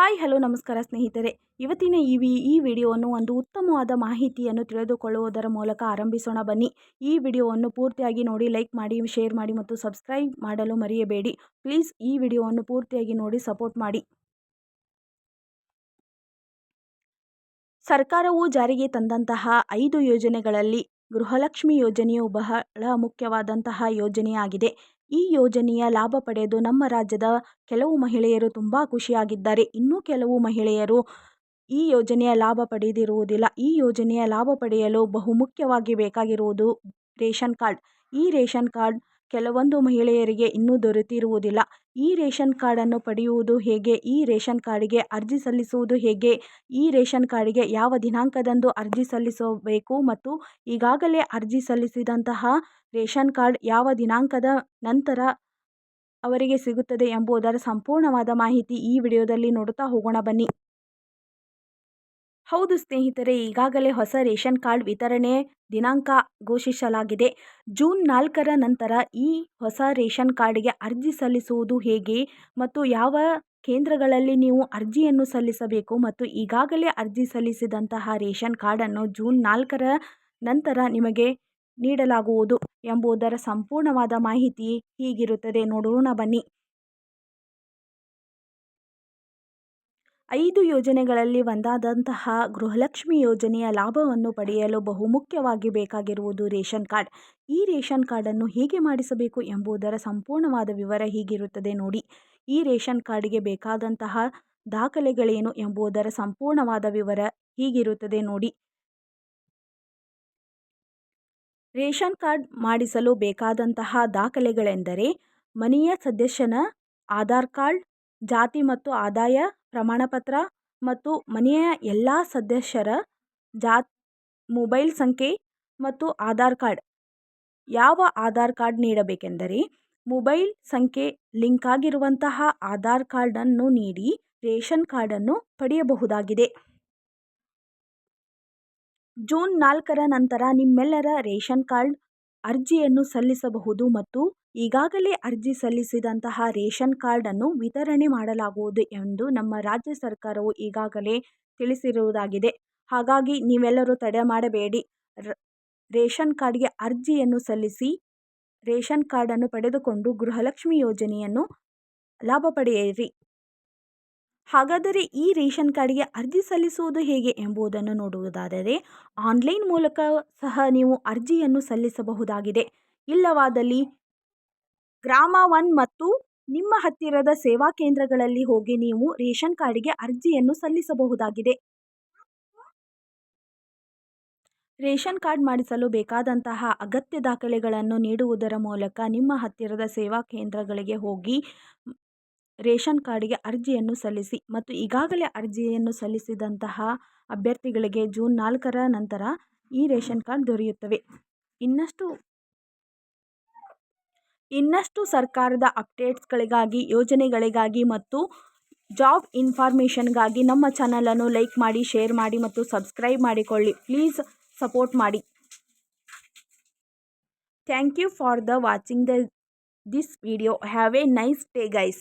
Hi, hello, ನಮಸ್ಕಾರ ಸ್ನೇಹಿತರೆ. ಇವತ್ತಿನ ಈ ವಿ, ಈ ವಿಡಿಯೋವನ್ನು ಒಂದು ಉತ್ತಮವಾದ ಮಾಹಿತಿಯನ್ನು ತಿಳಿದುಕೊಳ್ಳುವುದರ ಮೂಲಕ ಆರಂಭಿಸೋಣ ಬನ್ನಿ. ಈ ವಿಡಿಯೋವನ್ನು ಪೂರ್ತಿಯಾಗಿ ನೋಡಿ, ಲೈಕ್ ಮಾಡಿ, ಶೇರ್ ಮಾಡಿ ಮತ್ತು ಸಬ್ಸ್ಕ್ರೈಬ್ ಮಾಡಲು ಮರೆಯಬೇಡಿ. ಪ್ಲೀಸ್ ಈ ವಿಡಿಯೋವನ್ನು ಪೂರ್ತಿಯಾಗಿ ನೋಡಿ, ಸಪೋರ್ಟ್ ಮಾಡಿ. ಸರ್ಕಾರವು ಜಾರಿಗೆ ತಂದಂತಹ ಐದು ಯೋಜನೆಗಳಲ್ಲಿ ಗೃಹಲಕ್ಷ್ಮಿ ಯೋಜನೆಯು ಬಹಳ ಮುಖ್ಯವಾದಂತಹ ಯೋಜನೆಯಾಗಿದೆ. ಈ ಯೋಜನೆಯ ಲಾಭ ಪಡೆದು ನಮ್ಮ ರಾಜ್ಯದ ಕೆಲವು ಮಹಿಳೆಯರು ತುಂಬ ಖುಷಿಯಾಗಿದ್ದಾರೆ. ಇನ್ನೂ ಕೆಲವು ಮಹಿಳೆಯರು ಈ ಯೋಜನೆಯ ಲಾಭ ಪಡೆದಿರುವುದಿಲ್ಲ. ಈ ಯೋಜನೆಯ ಲಾಭ ಪಡೆಯಲು ಬಹುಮುಖ್ಯವಾಗಿ ಬೇಕಾಗಿರುವುದು ರೇಷನ್ ಕಾರ್ಡ್. ಈ ರೇಷನ್ ಕಾರ್ಡ್ ಕೆಲವೊಂದು ಮಹಿಳೆಯರಿಗೆ ಇನ್ನೂ ದೊರೆತಿರುವುದಿಲ್ಲ. ಈ ರೇಷನ್ ಕಾರ್ಡನ್ನು ಪಡೆಯುವುದು ಹೇಗೆ? ಈ ರೇಷನ್ ಕಾರ್ಡಿಗೆ ಅರ್ಜಿ ಸಲ್ಲಿಸುವುದು ಹೇಗೆ? ಈ ರೇಷನ್ ಕಾರ್ಡಿಗೆ ಯಾವ ದಿನಾಂಕದಂದು ಅರ್ಜಿ ಸಲ್ಲಿಸಬೇಕು? ಮತ್ತು ಈಗಾಗಲೇ ಅರ್ಜಿ ಸಲ್ಲಿಸಿದಂತಹ ರೇಷನ್ ಕಾರ್ಡ್ ಯಾವ ದಿನಾಂಕದ ನಂತರ ಅವರಿಗೆ ಸಿಗುತ್ತದೆ ಎಂಬುದರ ಸಂಪೂರ್ಣವಾದ ಮಾಹಿತಿ ಈ ವಿಡಿಯೋದಲ್ಲಿ ನೋಡುತ್ತಾ ಹೋಗೋಣ ಬನ್ನಿ. ಹೌದು ಸ್ನೇಹಿತರೆ, ಈಗಾಗಲೇ ಹೊಸ ರೇಷನ್ ಕಾರ್ಡ್ ವಿತರಣೆ ದಿನಾಂಕ ಘೋಷಿಸಲಾಗಿದೆ. ಜೂನ್ ನಾಲ್ಕರ ನಂತರ ಈ ಹೊಸ ರೇಷನ್ ಕಾರ್ಡ್ಗೆ ಅರ್ಜಿ ಸಲ್ಲಿಸುವುದು ಹೇಗೆ ಮತ್ತು ಯಾವ ಕೇಂದ್ರಗಳಲ್ಲಿ ನೀವು ಅರ್ಜಿಯನ್ನು ಸಲ್ಲಿಸಬೇಕು ಮತ್ತು ಈಗಾಗಲೇ ಅರ್ಜಿ ಸಲ್ಲಿಸಿದಂತಹ ರೇಷನ್ ಕಾರ್ಡನ್ನು ಜೂನ್ ನಾಲ್ಕರ ನಂತರ ನಿಮಗೆ ನೀಡಲಾಗುವುದು ಎಂಬುದರ ಸಂಪೂರ್ಣವಾದ ಮಾಹಿತಿ ಹೀಗಿರುತ್ತದೆ. ನೋಡೋಣ ಬನ್ನಿ. ಐದು ಯೋಜನೆಗಳಲ್ಲಿ ಒಂದಾದಂತಹ ಗೃಹಲಕ್ಷ್ಮಿ ಯೋಜನೆಯ ಲಾಭವನ್ನು ಪಡೆಯಲು ಬಹುಮುಖ್ಯವಾಗಿ ಬೇಕಾಗಿರುವುದು ರೇಷನ್ ಕಾರ್ಡ್. ಈ ರೇಷನ್ ಕಾರ್ಡನ್ನು ಹೇಗೆ ಮಾಡಿಸಬೇಕು ಎಂಬುದರ ಸಂಪೂರ್ಣವಾದ ವಿವರ ಹೀಗಿರುತ್ತದೆ ನೋಡಿ. ಈ ರೇಷನ್ ಕಾರ್ಡ್ಗೆ ಬೇಕಾದಂತಹ ದಾಖಲೆಗಳೇನು ಎಂಬುದರ ಸಂಪೂರ್ಣವಾದ ವಿವರ ಹೀಗಿರುತ್ತದೆ ನೋಡಿ. ರೇಷನ್ ಕಾರ್ಡ್ ಮಾಡಿಸಲು ಬೇಕಾದಂತಹ ದಾಖಲೆಗಳೆಂದರೆ ಮನೆಯ ಸದಸ್ಯನ ಆಧಾರ್ ಕಾರ್ಡ್, ಜಾತಿ ಮತ್ತು ಆದಾಯ ಪ್ರಮಾಣಪತ್ರ ಮತ್ತು ಮನೆಯ ಎಲ್ಲ ಸದಸ್ಯರ ಜಾತ್, ಮೊಬೈಲ್ ಸಂಖ್ಯೆ ಮತ್ತು ಆಧಾರ್ ಕಾರ್ಡ್. ಯಾವ ಆಧಾರ್ ಕಾರ್ಡ್ ನೀಡಬೇಕೆಂದರೆ ಮೊಬೈಲ್ ಸಂಖ್ಯೆ ಲಿಂಕ್ ಆಗಿರುವಂತಹ ಆಧಾರ್ ಕಾರ್ಡನ್ನು ನೀಡಿ ರೇಷನ್ ಕಾರ್ಡನ್ನು ಪಡೆಯಬಹುದಾಗಿದೆ. ಜೂನ್ ನಾಲ್ಕರ ನಂತರ ನಿಮ್ಮೆಲ್ಲರ ರೇಷನ್ ಕಾರ್ಡ್ ಅರ್ಜಿಯನ್ನು ಸಲ್ಲಿಸಬಹುದು ಮತ್ತು ಈಗಾಗಲೇ ಅರ್ಜಿ ಸಲ್ಲಿಸಿದಂತಹ ರೇಷನ್ ಕಾರ್ಡನ್ನು ವಿತರಣೆ ಮಾಡಲಾಗುವುದು ಎಂದು ನಮ್ಮ ರಾಜ್ಯ ಸರ್ಕಾರವು ಈಗಾಗಲೇ ತಿಳಿಸಿರುವುದಾಗಿದೆ. ಹಾಗಾಗಿ ನೀವೆಲ್ಲರೂ ತಡೆ ಮಾಡಬೇಡಿ. ರೇಷನ್ ಕಾರ್ಡ್ಗೆ ಅರ್ಜಿಯನ್ನು ಸಲ್ಲಿಸಿ ರೇಷನ್ ಕಾರ್ಡನ್ನು ಪಡೆದುಕೊಂಡು ಗೃಹಲಕ್ಷ್ಮಿ ಯೋಜನೆಯನ್ನು ಲಾಭ ಪಡೆಯಿರಿ. ಹಾಗಾದರೆ ಈ ರೇಷನ್ ಕಾರ್ಡ್ಗೆ ಅರ್ಜಿ ಸಲ್ಲಿಸುವುದು ಹೇಗೆ ಎಂಬುದನ್ನು ನೋಡುವುದಾದರೆ, ಆನ್ಲೈನ್ ಮೂಲಕ ಸಹ ನೀವು ಅರ್ಜಿಯನ್ನು ಸಲ್ಲಿಸಬಹುದಾಗಿದೆ. ಇಲ್ಲವಾದಲ್ಲಿ ಗ್ರಾಮ ಒನ್ ಮತ್ತು ನಿಮ್ಮ ಹತ್ತಿರದ ಸೇವಾ ಕೇಂದ್ರಗಳಲ್ಲಿ ಹೋಗಿ ನೀವು ರೇಷನ್ ಕಾರ್ಡಿಗೆ ಅರ್ಜಿಯನ್ನು ಸಲ್ಲಿಸಬಹುದಾಗಿದೆ. ರೇಷನ್ ಕಾರ್ಡ್ ಮಾಡಿಸಲು ಬೇಕಾದಂತಹ ಅಗತ್ಯ ದಾಖಲೆಗಳನ್ನು ನೀಡುವುದರ ಮೂಲಕ ನಿಮ್ಮ ಹತ್ತಿರದ ಸೇವಾ ಕೇಂದ್ರಗಳಿಗೆ ಹೋಗಿ ರೇಷನ್ ಕಾರ್ಡಿಗೆ ಅರ್ಜಿಯನ್ನು ಸಲ್ಲಿಸಿ ಮತ್ತು ಈಗಾಗಲೇ ಅರ್ಜಿಯನ್ನು ಸಲ್ಲಿಸಿದಂತಹ ಅಭ್ಯರ್ಥಿಗಳಿಗೆ ಜೂನ್ ನಾಲ್ಕರ ನಂತರ ಈ ರೇಷನ್ ಕಾರ್ಡ್ ದೊರೆಯುತ್ತವೆ. ಇನ್ನಷ್ಟು ಇನ್ನಷ್ಟು ಸರ್ಕಾರದ ಅಪ್ಡೇಟ್ಸ್ಗಳಿಗಾಗಿ, ಯೋಜನೆಗಳಿಗಾಗಿ ಮತ್ತು ಜಾಬ್ ಇನ್ಫಾರ್ಮೇಷನ್ಗಾಗಿ ನಮ್ಮ ಚಾನಲನ್ನು ಲೈಕ್ ಮಾಡಿ, ಶೇರ್ ಮಾಡಿ ಮತ್ತು ಸಬ್ಸ್ಕ್ರೈಬ್ ಮಾಡಿಕೊಳ್ಳಿ. ಪ್ಲೀಸ್ ಸಪೋರ್ಟ್ ಮಾಡಿ. Thank you for the watching the, this video. Have a nice day, guys.